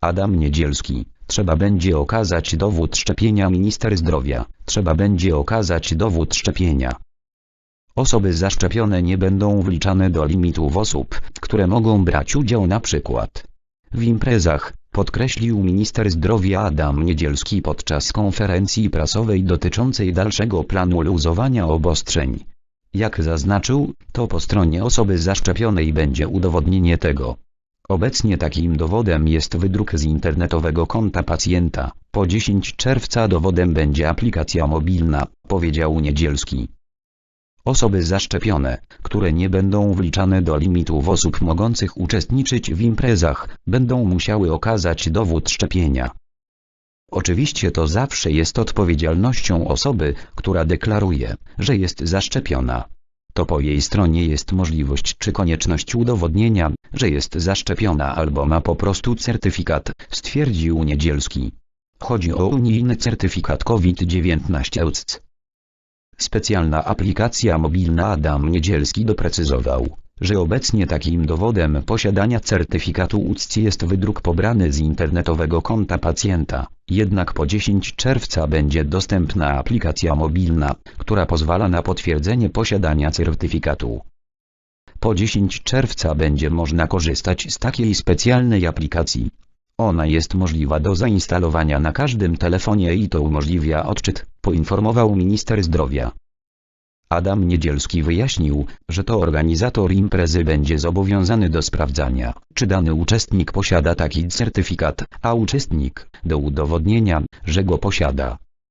Adam Niedzielski, trzeba będzie okazać dowód szczepienia minister zdrowia, trzeba będzie okazać dowód szczepienia. Osoby zaszczepione nie będą wliczane do limitów osób, które mogą brać udział na przykład w imprezach, podkreślił minister zdrowia Adam Niedzielski podczas konferencji prasowej dotyczącej dalszego planu luzowania obostrzeń. Jak zaznaczył, to po stronie osoby zaszczepionej będzie udowodnienie tego. Obecnie takim dowodem jest wydruk z internetowego konta pacjenta. Po 10 czerwca dowodem będzie aplikacja mobilna, powiedział Niedzielski. Osoby zaszczepione, które nie będą wliczane do limitów osób mogących uczestniczyć w imprezach, będą musiały okazać dowód szczepienia. Oczywiście to zawsze jest odpowiedzialnością osoby, która deklaruje, że jest zaszczepiona. To po jej stronie jest możliwość czy konieczność udowodnienia, że jest zaszczepiona albo ma po prostu certyfikat, stwierdził Niedzielski. Chodzi o unijny certyfikat COVID-19 EUCC. Specjalna aplikacja mobilna Adam Niedzielski doprecyzował, że obecnie takim dowodem posiadania certyfikatu UCC jest wydruk pobrany z internetowego konta pacjenta, jednak po 10 czerwca będzie dostępna aplikacja mobilna, która pozwala na potwierdzenie posiadania certyfikatu. Po 10 czerwca będzie można korzystać z takiej specjalnej aplikacji. Ona jest możliwa do zainstalowania na każdym telefonie i to umożliwia odczyt, poinformował minister zdrowia. Adam Niedzielski wyjaśnił, że to organizator imprezy będzie zobowiązany do sprawdzania, czy dany uczestnik posiada taki certyfikat, a uczestnik, do udowodnienia, że go posiada.